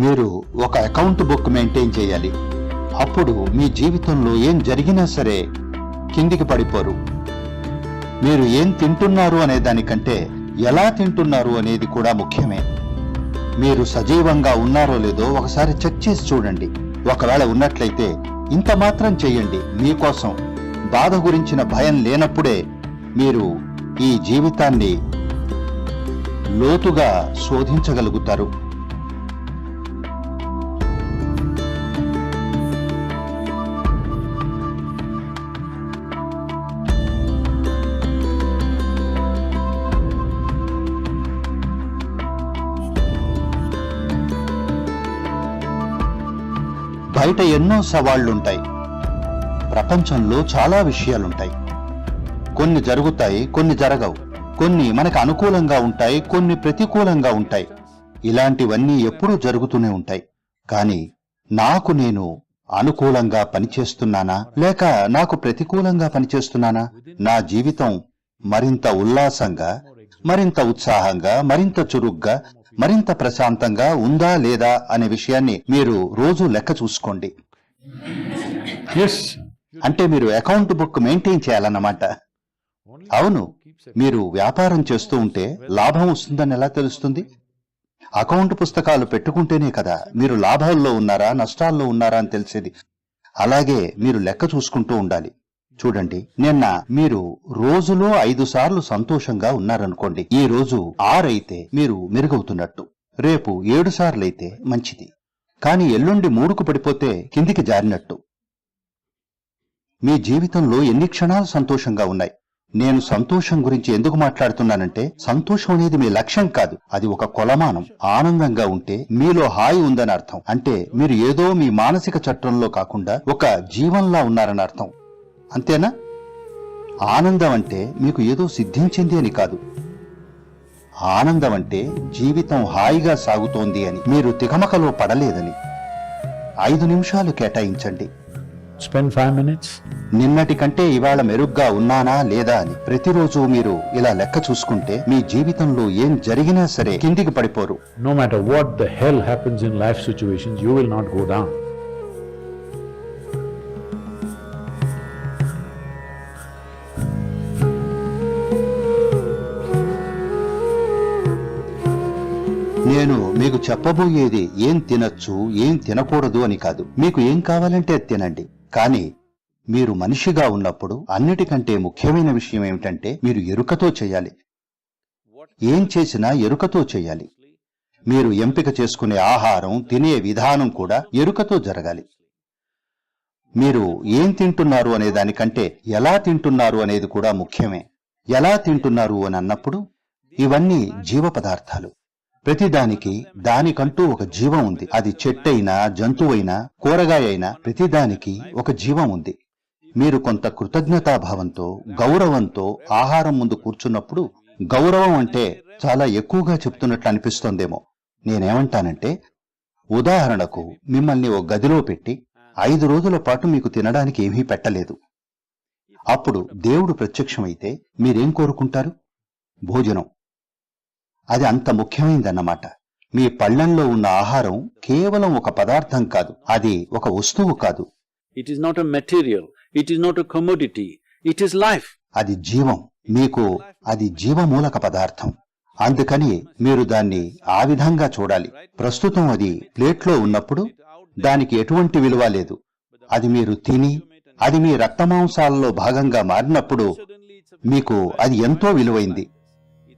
మీరు ఒక account book maintain చేయాలి. అప్పుడు మీ జీవితంలో ఏం జరిగినా సరే కిందికి పడిపోరు. మీరు ఏం తింటున్నారు అనే దానికంటే ఎలా తింటున్నారు అనేది కూడా ముఖ్యమే. మీరు సజీవంగా ఉన్నారో లేదో ఒకసారి చెక్ చేసి చూడండి. ఒకవేళ ఉన్నట్లయితే ఇంత మాత్రం చెయ్యండి మీకోసం బాధ గురించిన భయం లేనప్పుడే మీరు ఈ జీవితాన్ని లోతుగా శోధించగలుగుతారు. బయట ఎన్నో సవాళ్ళుంటాయి ప్రపంచంలో చాలా విషయాలుంటాయి. కొన్ని జరుగుతాయి కొన్ని జరగవు. కొన్ని మనకు అనుకూలంగా ఉంటాయి కొన్ని ప్రతికూలంగా ఉంటాయి. ఇలాంటివన్నీ ఎప్పుడూ జరుగుతూనే ఉంటాయి. కానీ నాకు నేను అనుకూలంగా పనిచేస్తున్నానా? లేక నాకు ప్రతికూలంగా పనిచేస్తున్నానా? నా జీవితం మరింత ఉల్లాసంగా మరింత ఉత్సాహంగా మరింత చురుగ్గా మరింత ప్రశాంతంగా ఉందా లేదా అనే విషయాన్ని మీరు రోజు లెక్క చూసుకోండి. అంటే మీరు అకౌంట్ బుక్ మెయింటైన్ చేయాలన్నమాట. అవును మీరు వ్యాపారం చేస్తూ ఉంటే లాభం వస్తుందని ఎలా తెలుస్తుంది? అకౌంట్ పుస్తకాలు పెట్టుకుంటేనే కదా మీరు లాభాల్లో ఉన్నారా నష్టాల్లో ఉన్నారా అని తెలిసేది. అలాగే మీరు లెక్క చూసుకుంటూ ఉండాలి. చూడండి. నిన్న మీరు రోజులో ఐదు సార్లు సంతోషంగా ఉన్నారనుకోండి. ఈ రోజు ఆరైతే మీరు మెరుగవుతున్నట్టు. రేపు ఏడు సార్లైతే మంచిది. కానీ ఎల్లుండి మూడుకు పడిపోతే కిందికి జారినట్టు. మీ జీవితంలో ఎన్ని క్షణాలు సంతోషంగా ఉన్నాయి? నేను సంతోషం గురించి ఎందుకు మాట్లాడుతున్నానంటే సంతోషం అనేది మీ లక్ష్యం కాదు. అది ఒక కొలమానం. ఆనందంగా ఉంటే మీలో హాయి ఉందని అర్థం అంటే మీరు ఏదో మీ మానసిక చట్రంలో కాకుండా ఒక జీవంలా ఉన్నారని అర్థం అంతేనా? ఆనందం అంటే మీకు ఏదో సిద్ధించింది అని కాదు. ఆనందం అంటే జీవితం హాయిగా సాగుతోంది అని మీరు తికమకలో పడలేదని. ఐదు నిమిషాలు కేటాయించండి. Spend five minutes. నిన్నటి కంటే ఇవాళ మెరుగ్గా ఉన్నానా లేదా అని ప్రతిరోజు మీరు ఇలా లెక్క చూసుకుంటే మీ జీవితంలో ఏం జరిగినా సరే కిందికి పడిపోరు. No matter what the hell happens in life situations, you will not go down. నేను మీకు చెప్పబోయేది ఏం తినచ్చు ఏం తినకూడదు అని కాదు. మీకు ఏం కావాలంటే అది తినండి. కానీ మీరు మనిషిగా ఉన్నప్పుడు అన్నిటికంటే ముఖ్యమైన విషయం ఏమిటంటే మీరు ఎరుకతో చేయాలి. ఏం చేసినా ఎరుకతో చేయాలి. మీరు ఎంపిక చేసుకునే ఆహారం తినే విధానం కూడా ఎరుకతో జరగాలి. మీరు ఏం తింటున్నారు అనే దానికంటే ఎలా తింటున్నారు అనేది కూడా ముఖ్యమే. ఎలా తింటున్నారు అని అన్నప్పుడు ఇవన్నీ జీవ పదార్థాలు ప్రతిదానికి దానికంటూ ఒక జీవం ఉంది. అది చెట్టైనా జంతువైనా కూరగాయ అయినా ప్రతిదానికి ఒక జీవం ఉంది. మీరు కొంత కృతజ్ఞతాభావంతో గౌరవంతో ఆహారం ముందు కూర్చున్నప్పుడు గౌరవం అంటే చాలా ఎక్కువగా చెప్తున్నట్లు అనిపిస్తోందేమో. నేనేమంటానంటే ఉదాహరణకు మిమ్మల్ని ఓ గదిలో పెట్టి ఐదు రోజుల పాటు మీకు తినడానికి ఏమీ పెట్టలేదు. అప్పుడు దేవుడు ప్రత్యక్షమైతే మీరేం కోరుకుంటారు? భోజనం. అది అంత ముఖ్యమైందన్నమాట. మీ పళ్ళెంలో ఉన్న ఆహారం కేవలం ఒక పదార్థం కాదు అది ఒక వస్తువు కాదు. Is not a material, it is not a commodity, it is life. అది జీవం మీకు అది జీవమూలక పదార్థం. అందుకని మీరు దాన్ని ఆ విధంగా చూడాలి. ప్రస్తుతం అది ప్లేట్లో ఉన్నప్పుడు దానికి ఎటువంటి విలువ లేదు. అది మీరు తిని అది మీ రక్తమాంసాలలో భాగంగా మారినప్పుడు మీకు అది ఎంతో విలువైంది.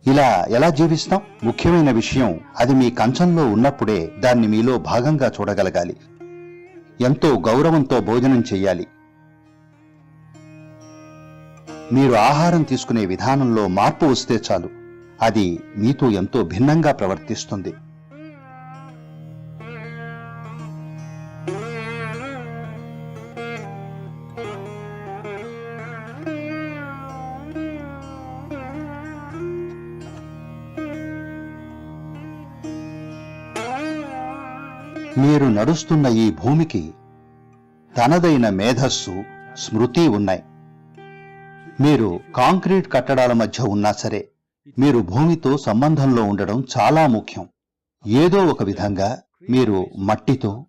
ఇలా ఎలా జీవిస్తాం? ముఖ్యమైన విషయం అది మీ కంచంలో ఉన్నప్పుడే దాన్ని మీలో భాగంగా చూడగలగాలి. ఎంతో గౌరవంతో భోజనం చెయ్యాలి. మీరు ఆహారం తీసుకునే విధానంలో మార్పు వస్తే చాలు. అది మీతో ఎంతో భిన్నంగా ప్రవర్తిస్తుంది. మీరు నడుస్తున్న ఈ భూమికి తనదైన మేధస్సు స్మృతి ఉన్నాయి. మీరు కాంక్రీట్ కట్టడాల మధ్య ఉన్నా సరే మీరు భూమితో సంబంధంలో ఉండడం చాలా ముఖ్యం. ఏదో ఒక విధంగా మీరు మట్టితో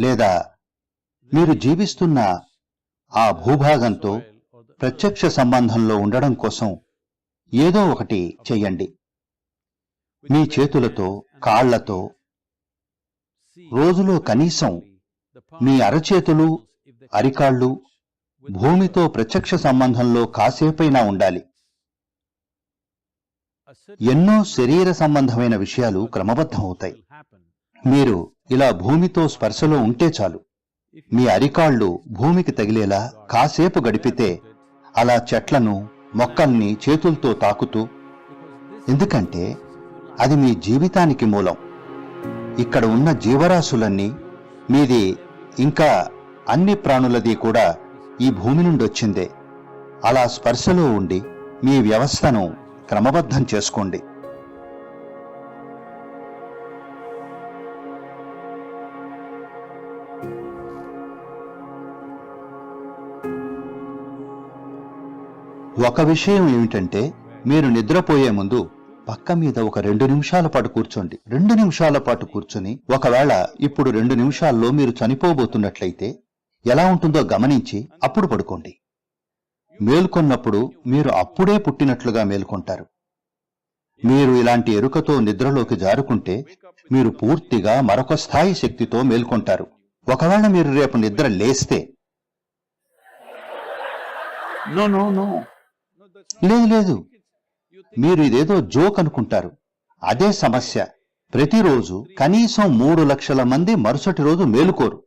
లేదా మీరు జీవిస్తున్న ఆ భూభాగంతో ప్రత్యక్ష సంబంధంలో ఉండడం కోసం ఏదో ఒకటి చెయ్యండి. మీ చేతులతో కాళ్ళతో రోజులో కనీసం మీ అరచేతులు అరికాళ్ళు భూమితో ప్రత్యక్ష సంబంధంలో కాసేపైనా ఉండాలి. ఎన్నో శరీర సంబంధమైన విషయాలు క్రమబద్ధమవుతాయి. మీరు ఇలా భూమితో స్పర్శలో ఉంటే చాలు. మీ అరికాళ్ళు భూమికి తగిలేలా కాసేపు గడిపితే అలా చెట్లను మొక్కల్ని చేతులతో తాకుతూ ఎందుకంటే అది మీ జీవితానికి మూలం. ఇక్కడ ఉన్న జీవరాశులన్నీ మీది ఇంకా అన్ని ప్రాణులది కూడా ఈ భూమి నుండి వచ్చిందే. అలా స్పర్శలో ఉండి మీ వ్యవస్థను క్రమబద్ధం చేసుకోండి. ఒక విషయం ఏమిటంటే మీరు నిద్రపోయే ముందు పక్క మీద ఒక రెండు నిమిషాల పాటు కూర్చోండి. రెండు నిమిషాల పాటు కూర్చొని ఒకవేళ ఇప్పుడు రెండు నిమిషాల్లో మీరు చనిపోబోతున్నట్లయితే ఎలా ఉంటుందో గమనించి అప్పుడు పడుకోండి. మేల్కొన్నప్పుడు మీరు అప్పుడే పుట్టినట్లుగా మేల్కొంటారు. మీరు ఇలాంటి ఎరుకతో నిద్రలోకి జారుకుంటే మీరు పూర్తిగా మరొక స్థాయి శక్తితో మేల్కొంటారు. ఒకవేళ మీరు రేపు నిద్ర లేస్తే. లేదు లేదు. మీరు ఇదేదో జోక్ అనుకుంటారు. అదే సమస్య. ప్రతిరోజు కనీసం మూడు లక్షల మంది మరుసటి రోజు మేలుకోరు.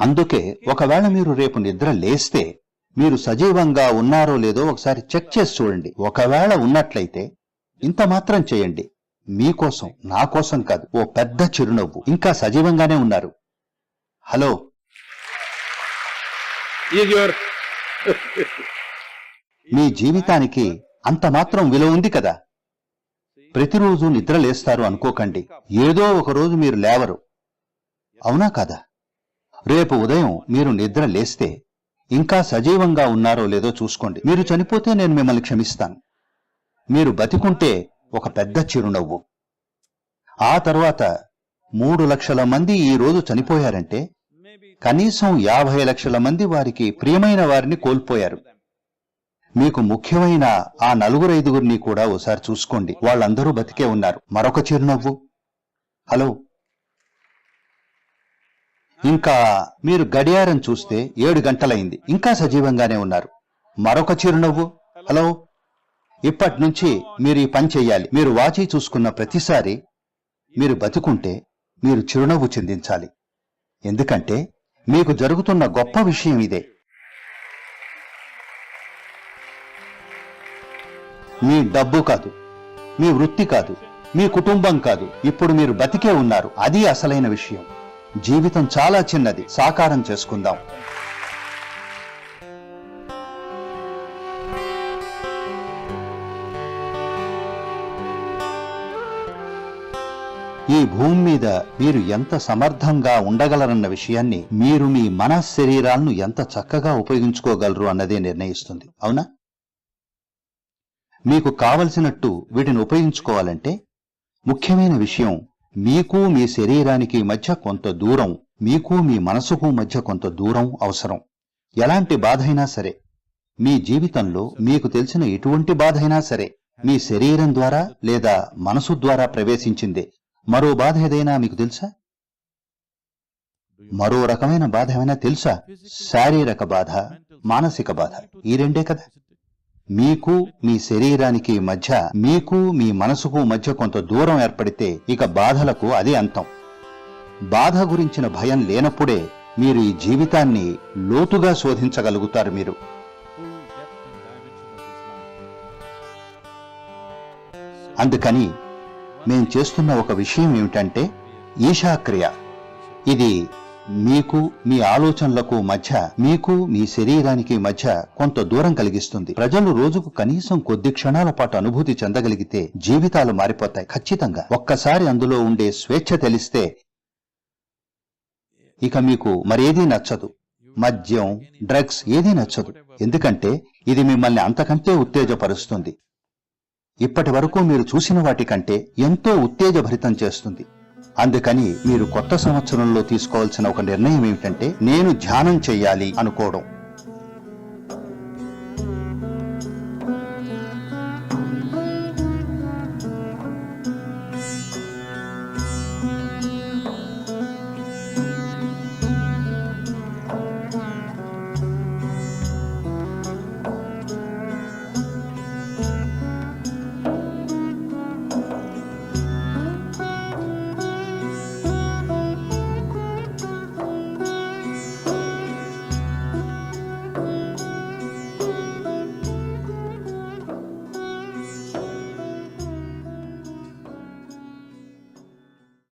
అందుకే ఒకవేళ మీరు రేపు నిద్ర లేస్తే మీరు సజీవంగా ఉన్నారో లేదో ఒకసారి చెక్ చేసి చూడండి. ఒకవేళ ఉన్నట్లయితే ఇంత మాత్రం చేయండి. మీకోసం నా కోసం కాదు ఓ పెద్ద చిరునవ్వు. ఇంకా సజీవంగానే ఉన్నారు. హలో. మీ జీవితానికి అంత మాత్రం విలువ ఉంది కదా. ప్రతిరోజు నిద్ర లేస్తారు అనుకోకండి. ఏదో ఒక రోజు మీరు లేవరు. అవునా కదా? రేపు ఉదయం మీరు నిద్ర లేస్తే ఇంకా సజీవంగా ఉన్నారో లేదో చూసుకోండి. మీరు చనిపోతే నేను మిమ్మల్ని క్షమిస్తాను. మీరు బతికుంటే ఒక పెద్ద చిరునవ్వు. ఆ తర్వాత మూడు లక్షల మంది ఈ రోజు చనిపోయారంటే కనీసం యాభై లక్షల మంది వారికి ప్రియమైన వారిని కోల్పోయారు. మీకు ముఖ్యమైన ఆ నలుగురు ఐదుగురిని కూడా ఓసారి చూసుకోండి. వాళ్ళందరూ బతికే ఉన్నారు. మరొక చిరునవ్వు. హలో. ఇంకా మీరు గడియారం చూస్తే ఏడు గంటలైంది. ఇంకా సజీవంగానే ఉన్నారు. మరొక చిరునవ్వు. హలో. ఇప్పటి నుంచి మీరు ఈ పని చెయ్యాలి మీరు వాచి చూసుకున్న ప్రతిసారి మీరు బతుకుంటే మీరు చిరునవ్వు చిందించాలి. ఎందుకంటే మీకు జరుగుతున్న గొప్ప విషయం ఇదే. మీ డబ్బు కాదు మీ వృత్తి కాదు మీ కుటుంబం కాదు. ఇప్పుడు మీరు బతికే ఉన్నారు. అది అసలైన విషయం. జీవితం చాలా చిన్నది. సాకారం చేసుకుందాం. ఈ భూమి మీద మీరు ఎంత సమర్థంగా ఉండగలరన్న విషయాన్ని మీరు మీ మన శరీరాలను ఎంత చక్కగా ఉపయోగించుకోగలరు అన్నదే నిర్ణయిస్తుంది. అవునా? మీకు కావలసినట్టు వీటిని ఉపయోగించుకోవాలంటే ముఖ్యమైన విషయం మీకు మీ శరీరానికి మధ్య కొంత దూరం మీకు మీ మనసుకు మధ్య కొంత దూరం అవసరం. ఎలాంటి బాధైనా సరే మీ జీవితంలో మీకు తెలిసిన ఎటువంటి బాధైనా సరే మీ శరీరం ద్వారా లేదా మనసు ద్వారా ప్రవేశించిందే. మరో బాధ ఏదైనా మీకు తెలుసా? మరో రకమైన బాధ ఏమైనా తెలుసా? శారీరక బాధ మానసిక బాధ ఈ రెండే కదా. మీకు మీ శరీరానికి మధ్య మీకు మీ మనసుకు మధ్య కొంత దూరం ఏర్పడితే ఇక బాధలకు అది అంతం. బాధ గురించిన భయం లేనప్పుడే మీరు ఈ జీవితాన్ని లోతుగా శోధించగలుగుతారు మీరు. అందుకని మేం చేస్తున్న ఒక విషయం ఏమిటంటే ఈశాక్రియ. ఇది మీకు మీ ఆలోచనలకు మధ్య మీకు మీ శరీరానికి మధ్య కొంత దూరం కలిగిస్తుంది. ప్రజలు రోజుకు కనీసం కొద్ది క్షణాల పాటు అనుభూతి చెందగలిగితే జీవితాలు మారిపోతాయి. ఖచ్చితంగా. ఒక్కసారి అందులో ఉండే స్వేచ్ఛ తెలిస్తే ఇక మీకు మరేదీ నచ్చదు. మద్యం డ్రగ్స్ ఏదీ నచ్చదు. ఎందుకంటే ఇది మిమ్మల్ని అంతకంటే ఉత్తేజపరుస్తుంది. ఇప్పటి వరకు మీరు చూసిన వాటికంటే ఎంతో ఉత్తేజభరితం చేస్తుంది. అందుకని మీరు కొత్త సంవత్సరంలో తీసుకోవాల్సిన ఒక నిర్ణయం ఏమిటంటే నేను ధ్యానం చేయాలి అనుకోవడం.